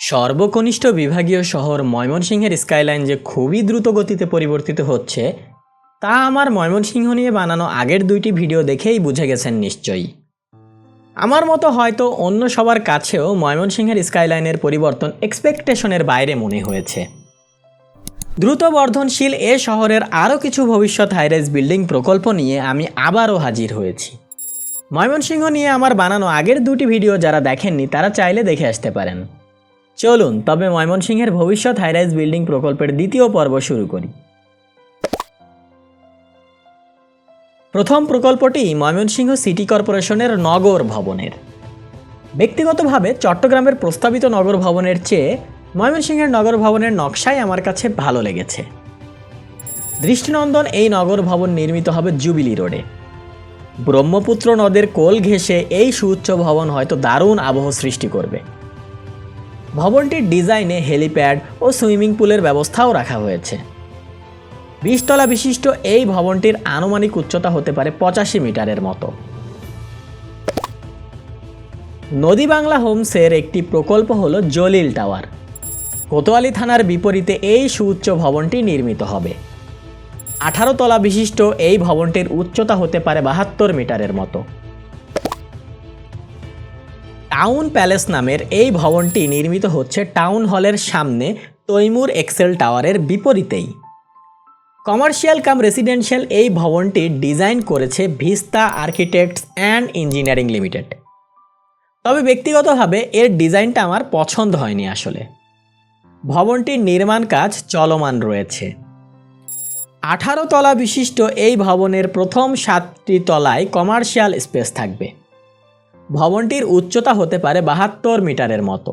সর্বকনিষ্ঠ বিভাগীয় শহর ময়মনসিংহের স্কাইলাইন যে খুবই দ্রুত গতিতে পরিবর্তিত হচ্ছে, তা আমার ময়মনসিংহ নিয়ে বানানো আগের দুইটি ভিডিও দেখেই বুঝে গেছেন নিশ্চয়ই। আমার মতো হয়তো অন্য সবার কাছেও ময়মনসিংহের স্কাইলাইনের পরিবর্তন এক্সপেকটেশনের বাইরে মনে হয়েছে। দ্রুত বর্ধনশীল এ শহরের আরও কিছু ভবিষ্যৎ হাইরাইজ বিল্ডিং প্রকল্প নিয়ে আমি আবারও হাজির হয়েছি। ময়মনসিংহ নিয়ে আমার বানানো আগের দুটি ভিডিও যারা দেখেননি, তারা চাইলে দেখে আসতে পারেন। চলুন, তবে ময়মনসিংহের ভবিষ্যৎ হাইরাইজ বিল্ডিং প্রকল্পের দ্বিতীয় পর্ব শুরু করি। প্রথম প্রকল্পটি ময়মনসিংহ সিটি কর্পোরেশনের নগর ভবনের। ব্যক্তিগতভাবে চট্টগ্রামের প্রস্তাবিত নগর ভবনের চেয়ে ময়মনসিংহের নগর ভবনের নকশাই আমার কাছে ভালো লেগেছে। দৃষ্টিনন্দন এই নগর ভবন নির্মিত হবে জুবিলি রোডে। ব্রহ্মপুত্র নদের কোল ঘেঁষে এই সুউচ্চ ভবন হয়তো দারুণ আবহ সৃষ্টি করবে। ভবনটির ডিজাইনে হেলিপ্যাড ও সুইমিং পুলের ব্যবস্থাও রাখা হয়েছে। বিশতলা বিশিষ্ট এই ভবনটির আনুমানিক উচ্চতা হতে পারে পঁচাশি মিটারের মতো। নদী বাংলা হোমসের একটি প্রকল্প হল জলিল টাওয়ার। কোতোয়ালি থানার বিপরীতে এই সুউচ্চ ভবনটি নির্মিত হবে। আঠারো তলা বিশিষ্ট এই ভবনটির উচ্চতা হতে পারে বাহাত্তর মিটারের মতো। টাউন প্যালেস নামের এই ভবনটি নির্মিত হচ্ছে টাউন হলের সামনে তৈমুর এক্সেল টাওয়ারের বিপরীতেই। কমার্শিয়াল কাম রেসিডেন্সিয়াল এই ভবনটি ডিজাইন করেছে Vista architects and engineering limited. তবে ব্যক্তিগতভাবে এর ডিজাইনটা আমার পছন্দ হয়নি আসলে। ভবনটির নির্মাণ কাজ চলমান রয়েছে। আঠারো তলা বিশিষ্ট এই ভবনের প্রথম সাতটি তলায় কমার্শিয়াল স্পেস থাকবে। ভবনটির উচ্চতা হতে পারে বাহাত্তর মিটারের মতো।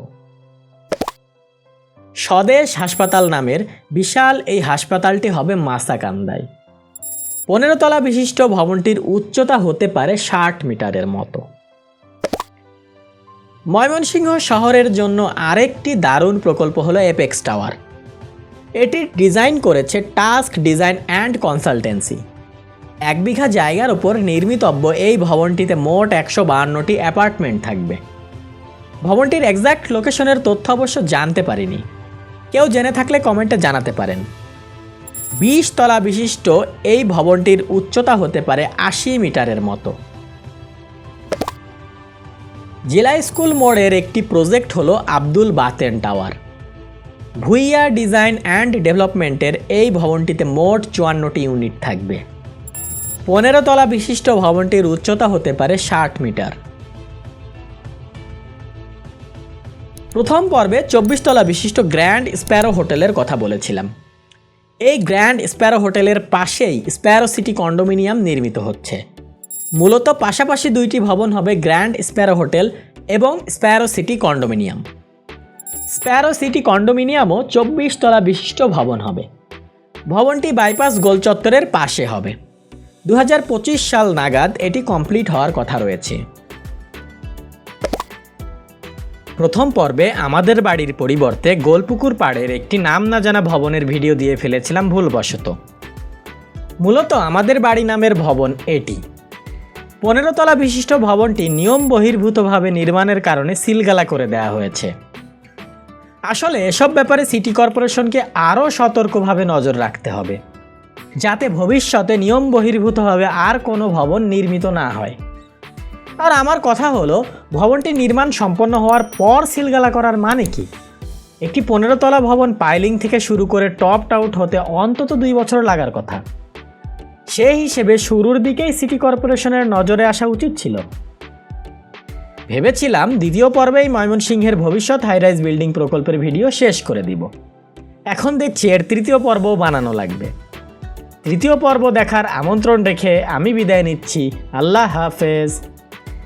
স্বদেশ হাসপাতাল নামের বিশাল এই হাসপাতালটি হবে মাসাকান্দায়। পনেরো তলা বিশিষ্ট ভবনটির উচ্চতা হতে পারে ষাট মিটারের মতো। ময়মনসিংহ শহরের জন্য আরেকটি দারুণ প্রকল্প হলো এপেক্স টাওয়ার। এটি ডিজাইন করেছে টাস্ক ডিজাইন অ্যান্ড কনসালটেন্সি। এক বিঘা জায়গার উপর নির্মিতব্য এই ভবনটিতে মোট একশো বাহান্নটি অ্যাপার্টমেন্ট থাকবে। ভবনটির এক্স্যাক্ট লোকেশনের তথ্য অবশ্য জানতে পারিনি। কেউ জেনে থাকলে কমেন্টে জানাতে পারেন। বিশ তলা বিশিষ্ট এই ভবনটির উচ্চতা হতে পারে আশি মিটারের মতো। জেলা স্কুল মোড়ের একটি প্রজেক্ট হলো Abdul Baten tower. Bhuiya design and ডেভেলপমেন্টের এই ভবনটিতে মোট চুয়ান্নটি ইউনিট থাকবে। পনেরো তলা বিশিষ্ট ভবনটির উচ্চতা হতে পারে ষাট মিটার। প্রথম পর্বে চব্বিশ তলা বিশিষ্ট গ্র্যান্ড স্প্যারো হোটেলের কথা বলেছিলাম। এই গ্র্যান্ড স্প্যারো হোটেলের পাশেই স্প্যারো সিটি কন্ডোমিনিয়াম নির্মিত হচ্ছে। মূলত পাশাপাশি দুইটি ভবন হবে গ্র্যান্ড স্প্যারো হোটেল এবং Sparrow City Condominium. Sparrow City কন্ডোমিনিয়ামও চব্বিশ তলা বিশিষ্ট ভবন হবে। ভবনটি বাইপাস গোল চত্বরের পাশে হবে। দু হাজার পঁচিশ সাল নাগাদ এটি কমপ্লিট হওয়ার কথা রয়েছে। প্রথম পর্বে আমাদের বাড়ির পরিবর্তে গোলপুকুর পাড়ের একটি নাম না জানা ভবনের ভিডিও দিয়ে ফেলেছিলাম ভুলবশত। মূলত আমাদের বাড়ি নামের ভবন এটি। পনেরো তলা বিশিষ্ট ভবনটি নিয়ম বহির্ভূতভাবে নির্মাণের কারণে সিলগালা করে দেওয়া হয়েছে। আসলে এসব ব্যাপারে সিটি কর্পোরেশনকে আরও সতর্কভাবে নজর রাখতে হবে। যাতে ভবিষ্যতে নিয়ম বহির্ভূতভাবে আর কোনো ভবন নির্মিত না হয়। আর আমার কথা হলো, ভবনটি নির্মাণ সম্পন্ন হওয়ার পর সিলগালা করার মানে কি? একটি পনেরো তলা ভবন পাইলিং থেকে শুরু করে টপ আউট হতে অন্তত দুই বছর লাগার কথা। সেই হিসেবে শুরুর দিকেই সিটি কর্পোরেশনের নজরে আসা উচিত ছিল। ভেবেছিলাম দ্বিতীয় পর্বেই ময়মনসিংহের ভবিষ্যৎ হাইরাইজ বিল্ডিং প্রকল্পের ভিডিও শেষ করে দিব। এখন দেখছি এর তৃতীয় পর্বও বানানো লাগবে। তৃতীয় পর্ব দেখার আমন্ত্রণ রেখে আমি বিদায় নিচ্ছি। আল্লাহ হাফেজ।